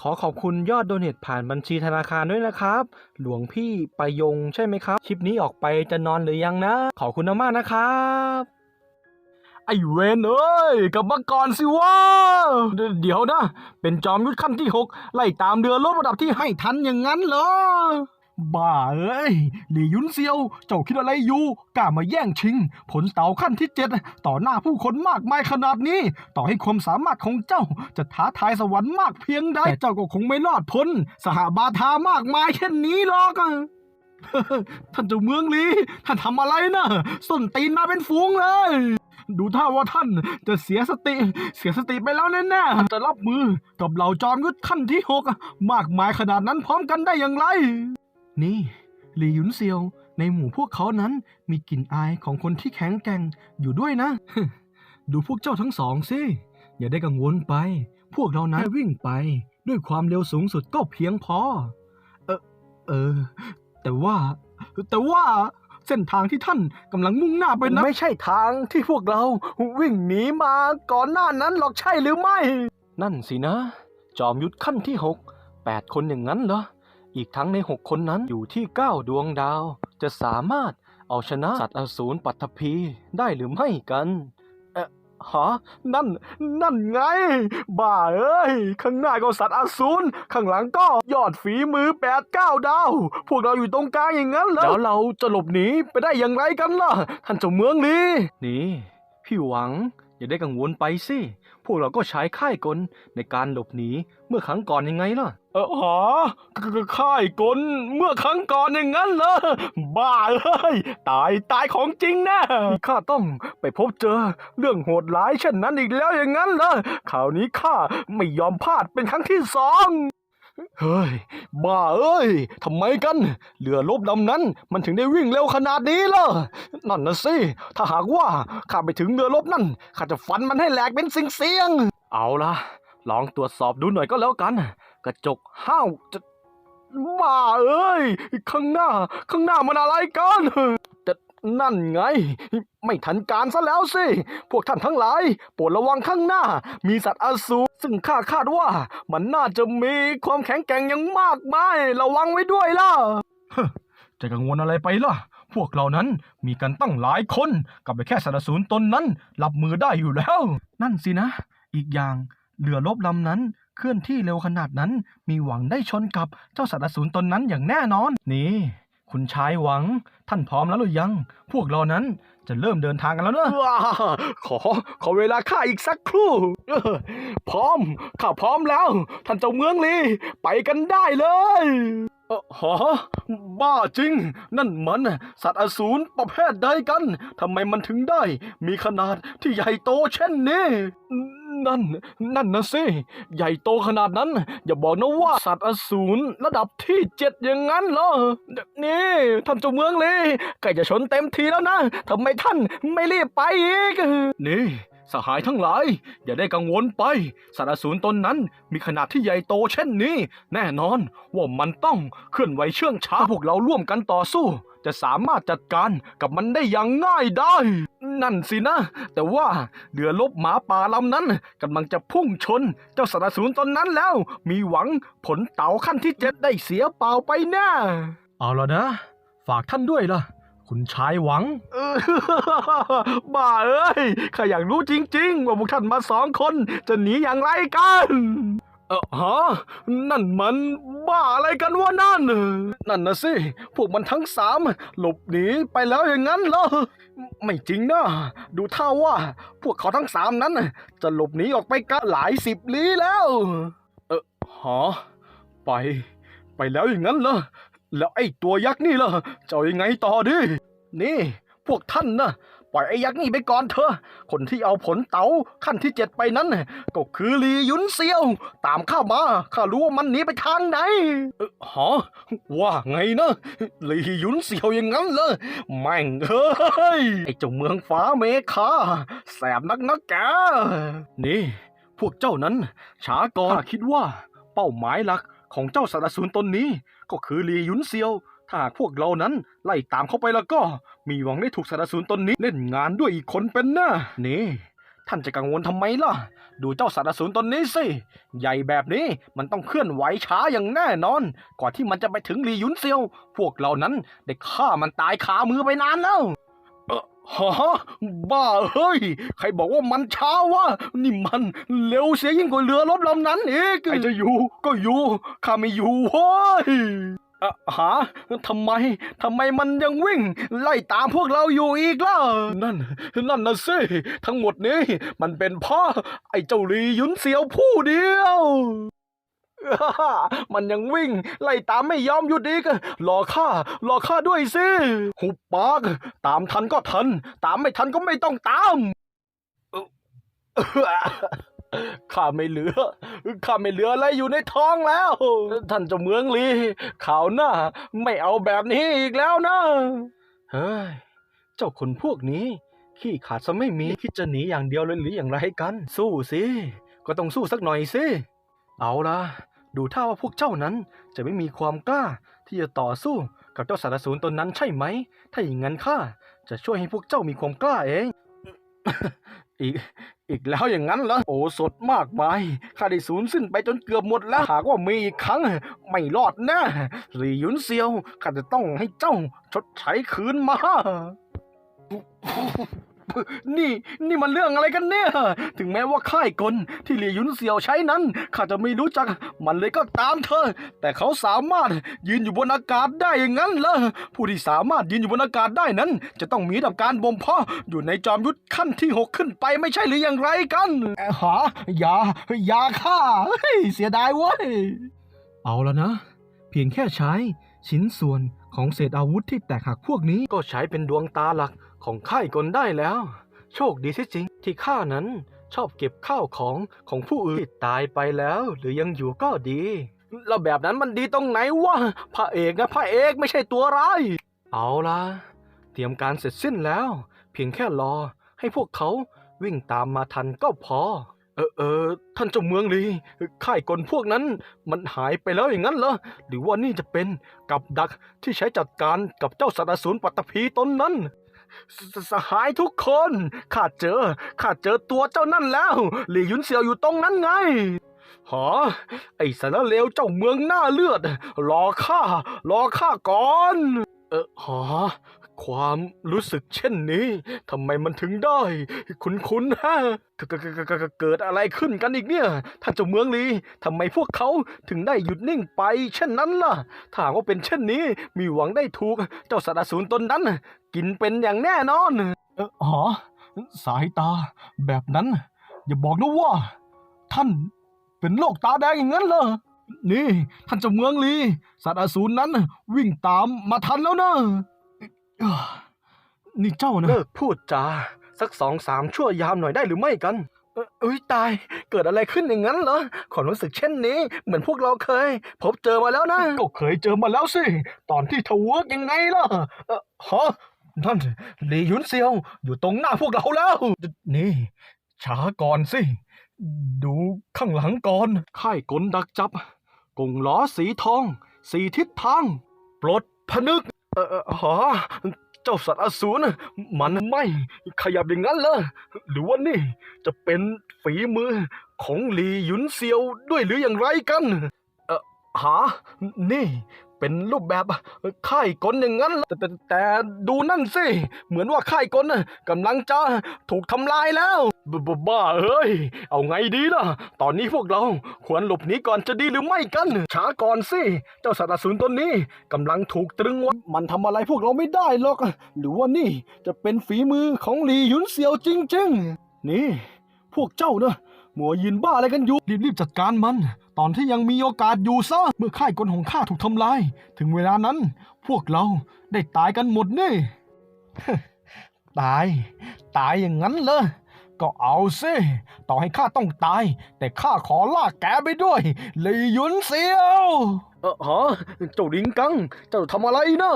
ขอขอบคุณยอดโดเนทผ่านบัญชีธนาคารด้วยนะครับ หลวงพี่ประยงใช่ไหมครับ คลิปนี้ออกไปจะนอนหรือยังนะ ขอบคุณมากนะครับ ไอเวนเอ้ยกลับมาก่อนสิวะเดเดี๋ยวนะ เป็นจอมยุทธขั้นที่หกไล่ตามเรือลบระดับที่ให้ทันอย่างนั้นเหรอ บ้าเอ้ย หลี่ยุนเซียว เจ้าคิดอะไรอยู่กล้ามาแย่งชิง ผลเต่าขั้นที่เจ็ดต่อหน้าผู้คนมากมายขนาดนี้ ต่อให้ความสามารถของเจ้าจะท้าทายสวรรค์มากเพียงใดแต่เจ้าก็คงไม่รอดพ้น สหบาทามากมายเช่นนี้หรอกท่านเจ้าเมืองลีท่านทำอะไรนะส้นตีนมาเป็นฝูงเลย ดูท่าว่าท่านจะเสียสติ เสียสติไปแล้วแน่ๆจะรับมือกับเหล่าจอมยุทธขั้นที่หกมากมายขนาดนั้นพร้อมกันได้อย่างไร นี่หลี่หยุนเซียว ในหมู่พวกเขานั้นมีกลิ่นอายของคนที่แข็งแกร่งอยู่ด้วยนะ ดูพวกเจ้าทั้งสองสิ อย่าได้กังวลไป พวกเรานั้นวิ่งไป ด้วยความเร็วสูงสุดก็เพียงพอ เออเออ แต่ว่า แต่ว่าเส้นทางที่ท่านกำลังมุ่งหน้าไปนั้นไม่ใช่ทางที่พวกเราวิ่งหนีมาก่อนหน้านั้นหรอกใช่หรือไม่ นั่นสินะ จอมยุทธขั้นที่หกแปดคนอย่างนั้นเหรอ อีกทั้งในหกคนนั้นอยู่ที่เก้าดวงดาว จะสามารถเอาชนะสัตว์อสูรปัตภีได้หรือไม่กันเอ๊ะฮะนั่น นั่นไง บ้าเอ้ย ข้างหน้าก็สัตว์อสูรข้างหลังก็ยอดฝีมือแปดเก้าดาว พวกเราอยู่ตรงกลางอย่างนั้นหรอแล้วเราจะหลบหนีไปได้อย่างไรกันล่ะ ท่านเจ้าเมืองลีนี่ พี่หวัง อย่าได้กังวลไปสิ วกเราก็ใช้ค่ายกลในการหลบหนีเมื่อครั้งก่อนยังไงล่ะ เออหาค่ายกลเมื่อครั้งก่อนอย่างนั้นเหรอบ้าเลยตายตายของจริงแนะข้าต้องไปพบเจอ เรื่องโหดร้ายเช่นนั้นอีกแล้วอย่างนั้นเหรอคราวนี้ข้าไม่ยอมพลาดเป็นครั้งที่สอง เฮ้ย บ้าเอ้ยทำไมกัน เรือลบลำนั้น มันถึงได้วิ่งเร็วขนาดนี้ล่ะ นั่นนะสิ ถ้าหากว่าข้าไปถึงเรือลบนั่น ข้าจะฟันมันให้แหลกเป็นสิ่งเสียง เอาละลองตรวจสอบดูหน่อยก็แล้วกัน กระจกห้าวจะบ้าเอ้ย ข้างหน้า ข้างหน้ามันอะไรกัน นั่นไง ไม่ทันการซะแล้วสิ พวกท่านทั้งหลาย โปรดระวังข้างหน้า มีสัตว์อสูรซึ่งข้าคาดว่า มันน่าจะมีความแข็งแกร่งอย่างมากมาย ระวังไว้ด้วยล่ะจะกังวลอะไรไปล่ะ พวกเรานั้นมีกันตั้งหลายคนกับไปแค่สารสูนตนนั้น รับมือได้อยู่แล้ว นั่นสินะ อีกอย่างเรือรบลำนั้นเคลื่อนที่เร็วขนาดนั้น มีหวังได้ชนกับเจ้าสัตว์อสูรตนนั้นอย่างแน่นอน นี่ คุณชายหวัง ท่านพร้อมแล้วหรือยัง พวกเรานั้นจะเริ่มเดินทางกันแล้วเนอะขอขอเวลาข้าอีกสักครู่เออพร้อมข้าพร้อมแล้ว ท่านเจ้าเมืองลี ไปกันได้เลย เออฮะบ้าจริง นั่นมัน สัตว์อสูรประเภทใดกันทำไมมันถึงได้ มีขนาดที่ใหญ่โตเช่นนี้ นั่น นั่นนะสิ ใหญ่โตขนาดนั้น อย่าบอกนะว่าสัตว์อสูรระดับที่เจ็ดอย่างนั้นเหรอ นี่ท่านเจ้าเมืองเลยใกล้จะชนเต็มทีแล้วนะทำไมท่านไม่รีบไปอีก นี่ สหายทั้งหลาย อย่าได้กังวลไปสัตว์อสูรตนนั้นมีขนาดที่ใหญ่โตเช่นนี้ แน่นอนว่ามันต้องเคลื่อนไหวเชื่องช้าพวกเราร่วมกันต่อสู้ จะสามารถจัดการกับมันได้อย่างง่ายได้ นั่นสินะ แต่ว่าเรือลบหมาป่าลำนั้นกำลังจะพุ่งชน เจ้าสัตว์อสูรตนนั้นแล้ว มีหวังผลเต่าขั้นที่เจ็ดได้เสียเปล่าไปแน่เอาแล้วนะ ฝากท่านด้วยล่ะ คุณชายหวัง เออบ้าเอ้ยข้าอยากรู้จริง ๆ ว่าพวกท่านมาสองคนจะหนีอย่างไรกัน เออฮะนั่นมันบ้าอะไรกันวะนั่น นั่นนะสิ พวกมันทั้งสามหลบหนีไปแล้วอย่างนั้นเหรอ ไม่จริงนะ ดูท่าว่า พวกเขาทั้งสามนั้น จะหลบหนีออกไปกันหลายสิบลี้แล้ว เออฮะไป ไปแล้วอย่างนั้นเหรอแล้วไอ้ตัวยักษ์นี่ล่ะจะเอายังไงต่อดิ นี่ พวกท่านนะปล่อยไอ้ยักษ์นี่ไปก่อนเถอะ คนที่เอาผลเต๋าขั้นที่เจ็ดไปนั้น ก็คือลียุนเซียว ตามข้ามา ข้ารู้ว่ามันหนีไปทางไหนฮะว่าไงนะลียุนเซียวอย่างนั้นเลยแม่งเฮ้ยไอ้เจ้าเมืองฟ้าเมฆาแสบนักนักแก นี่ พวกเจ้านั้นช้าก่อนคิดว่า เป้าหมายหลักของเจ้าสารสูนตนนี้ ก็คือลียุนเซียว ถ้าหากพวกเรานั้นไล่ตามเข้าไปแล้วก็ มีหวังได้ถูกสารสูนตนนี้เล่นงานด้วยอีกคนเป็นแน่นี่ท่านจะกังวลทำไมล่ะ ดูเจ้าสัตว์อสูรตนนี้สิ ใหญ่แบบนี้มันต้องเคลื่อนไหวช้าอย่างแน่นอนกว่าที่มันจะไปถึงลีหยุนเซียว พวกเรานั้นได้ฆ่ามันตายคามือไปนานแล้วเออฮะบ้าเฮ้ย ใครบอกว่ามันช้าวะนี่มันเร็วเสียยิ่งกว่าเรือรบลำนั้นอีกใครจะอยู่ก็อยู่ข้าไม่อยู่เฮ้ยอะ หาทำไมทำไมมันยังวิ่ง ไล่ตามพวกเราอยู่อีกล่ะนั่น นั่นนะสิทั้งหมดนี้มันเป็นเพ่อไอ้เจ้าลีหยุนเสียวผู้เดียว มันยังวิ่ง ไล่ตามไม่ยอมหยุดอีกรอข้ารอข้าด้วยสิ หุบปาก ตามทันก็ทัน ตามไม่ทันก็ไม่ต้องตามเอ่อ ข้าไม่เหลือ ข้าไม่เหลืออะไรอยู่ในท้องแล้ว ท่านเจ้าเมืองลีข่าวหน้า ไม่เอาแบบนี้อีกแล้วนะ เฮ้ย เจ้าคนพวกนี้ ขี้ขาดซะไม่มี คิดจะหนีอย่างเดียวเลยหรืออย่างไรกัน สู้สิ ก็ต้องสู้สักหน่อยสิ เอาละดูท่าว่าพวกเจ้านั้นจะไม่มีความกล้าที่จะต่อสู้กับเจ้าสารสูรตนนั้นใช่ไหม ถ้าอย่างนั้นข้าจะช่วยให้พวกเจ้ามีความกล้าเอง อีก อีกแล้วอย่างนั้นเหรอ โอ้สดมากมาย ข้าได้สูญสิ้นไปจนเกือบหมดแล้ว หากว่ามีอีกครั้ง ไม่รอดแน่หรีหยุนเซียว ข้าจะต้องให้เจ้าชดใช้คืนมา นี่นี่มันเรื่องอะไรกันเนี่ย ถึงแม้ว่าค่ายกลที่หลี่หยุนเซียวใช้นั้นข้าจะไม่รู้จักมันเลยก็ตามเธอ แต่เขาสามารถยืนอยู่บนอากาศได้อย่างนั้นเหรอผู้ที่สามารถยืนอยู่บนอากาศได้นั้น จะต้องมีระดับการบ่มเพาะอยู่ในจอมยุทธขั้นที่หกขึ้นไปไม่ใช่หรืออย่างไรกันหาอย่าอย่าฆ่าเฮ้ยเสียดายเว้ยเอาแล้วนะ เพียงแค่ใช้ชิ้นส่วนของเศษอาวุธที่แตกหักพวกนี้ก็ใช้เป็นดวงตาหลัก ของค่ายกลได้แล้ว โชคดีที่จริง ที่ข้านั้นชอบเก็บข้าวของของผู้อื่นที่ตายไปแล้ว หรือยังอยู่ก็ดีแล้วแบบนั้นมันดีตรงไหนวะพระเอกนะพระเอกไม่ใช่ตัวร้ายเอาละเตรียมการเสร็จสิ้นแล้ว เพียงแค่รอ ให้พวกเขาวิ่งตามมาทันก็พอ เออเออท่านเจ้าเมืองลีค่ายกลพวกนั้น มันหายไปแล้วอย่างนั้นเหรอหรือว่านี่จะเป็นกับดักที่ใช้จัดการกับเจ้าสัตว์สูรปัตตภีตนนั้น สสหายทุกคนข้าเจอข้าเจอตัวเจ้านั่นแล้ว หลี่หยุนเซียวอยู่ตรงนั้นไงหอไอ้สารเลวเจ้าเมืองหน้าเลือด รอข้ารอข้าก่อน เออหอ ความรู้สึกเช่นนี้ทำไมมันถึงได้ คุ้นๆฮะเกิดอะไรขึ้นกันอีกเนี่ยท่านเจ้าเมืองลีทำไมพวกเขาถึงได้หยุดนิ่งไป เช่นนั้นล่ะถ้าว่าเป็นเช่นนี้ มีหวังได้ถูก เจ้าสัตว์อสูรตนนั้น กินเป็นอย่างแน่นอนเออหอสายตาแบบนั้น อย่าบอกนะว่า ท่านเป็นโรคตาแดงอย่างนั้นเหรอนี่ ท่านเจ้าเมืองลีสัตว์อสูรนั้น วิ่งตามมาทันแล้วนะเอ้อ นี่เจ้านะ เลิกพูดจาสักสองสามชั่วยามหน่อยได้หรือไม่กัน เอ่อเอ้ยตาย เกิดอะไรขึ้นอย่างนั้นเหรอความรู้สึกเช่นนี้ เหมือนพวกเราเคย พบเจอมาแล้วนะ ก็เคยเจอมาแล้วสิ ตอนที่ทเวิร์กยังไงล่ะเออฮะนั่นหลีหยุนเซียว อยู่ตรงหน้าพวกเราแล้ว นี่ช้าก่อนสิ ดูข้างหลังก่อน ค่ายกลดักจับกงล้อสีทอง สีทิศทาง ปลดผนึก เออเอเจ้าสัตว์อสูรมันไม่ขยับอย่างนั้นเลยหรือว่านี่จะเป็นฝีมือของหลีหยุนเซียวด้วยหรืออย่างไรกัน เออหา นี่เป็นรูปแบบค่ายกลอย่างนั้นแต่แต่แต่ดูนั่นสิ เหมือนว่าค่ายกลน่ะกำลังจะถูกทำลายแล้ว บบบบ้าเอ้ย เอาไงดีล่ะ ตอนนี้พวกเราควรหลบหนีก่อนจะดีหรือไม่กัน ช้าก่อนสิ เจ้าสัตว์อสูรตนนี้กำลังถูกตรึงไว้มันทำอะไรพวกเราไม่ได้หรอก หรือว่านี่จะเป็นฝีมือของหลีหยุนเซียวจริงๆ นี่ พวกเจ้าเนอะมัวยืนบ้าอะไรกันอยู่ รีบๆจัดการมัน ตอนที่ยังมีโอกาสอยู่ซะ เมื่อค่ายกลของข้าถูกทำลาย ถึงเวลานั้น พวกเราได้ตายกันหมดนี่ตาย ตายอย่างนั้นเลย ก็เอาสิต่อให้ข้าต้องตาย แต่ข้าขอลากแกไปด้วยเลยหยุนเซียว เออฮะเจ้าลิงกัง เจ้าทำอะไรนะ